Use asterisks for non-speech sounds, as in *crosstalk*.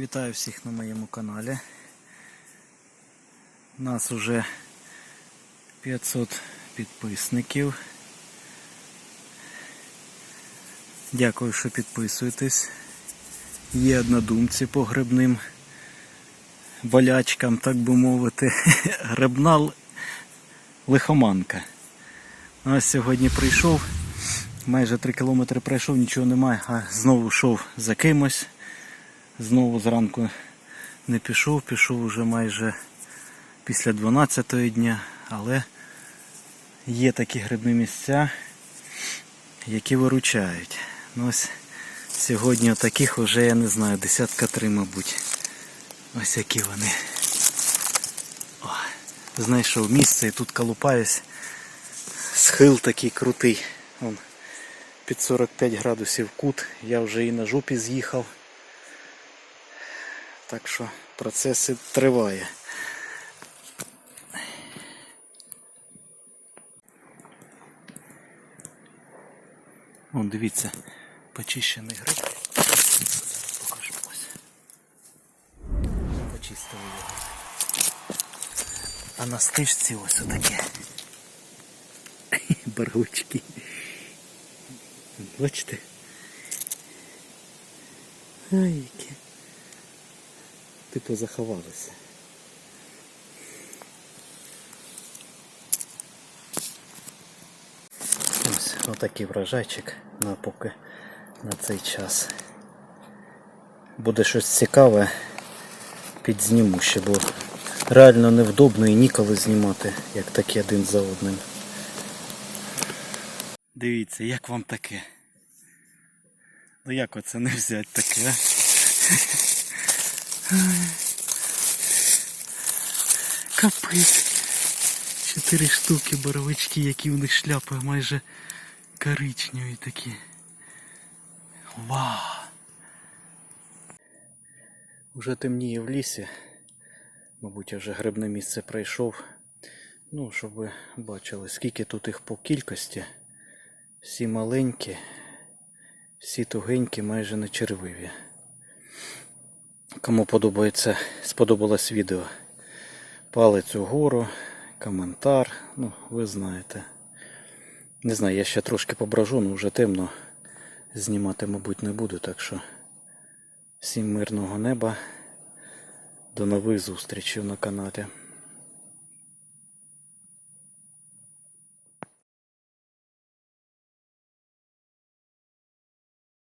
Вітаю всіх на моєму каналі. У Нас уже 500 підписників. Дякую, що підписуєтесь. Є однодумці по грибним болячкам, так би мовити. *laughs* Грибна лихоманка. Ось сьогодні прийшов, майже 3 кілометри пройшов, нічого немає, а знову йшов за кимось. Знову зранку не пішов, пішов уже майже після 12 дня, але є такі грибні місця, які виручають. Ну ось сьогодні таких вже я не знаю, десятка три, мабуть. Ось які вони. О, знайшов місце і тут колупаюсь. Схил такий крутий. Вон, під 45 градусів кут. Я вже і на жопі з'їхав. Так що процес триває. Вон, дивіться, почищений гриб. Покажу ось. Почистили його. А на стежці ось отаке. *laughs* Баргучки. Бачите? Ай, які. Типу заховалися. Ось отакий врожайчик на поки на цей час. Буде щось цікаве, підзніму ще, бо реально невдобно і ніколи знімати, як такі один за одним. Дивіться, як вам таке? Ну як оце не взяти таке, а? Капець. Чотири штуки боровички, які в них шляпи майже коричневі такі. Вау! Уже темніє в лісі. Мабуть, я вже грибне місце пройшов. Ну, щоб ви бачили, скільки тут їх по кількості. Всі маленькі, всі тугенькі, майже не червиві. Кому подобається, сподобалось відео, палець угору, коментар, ну, ви знаєте. Не знаю, я ще трошки пображу, але вже темно. Знімати, мабуть, не буду, так що всім мирного неба. До нових зустрічей на каналі.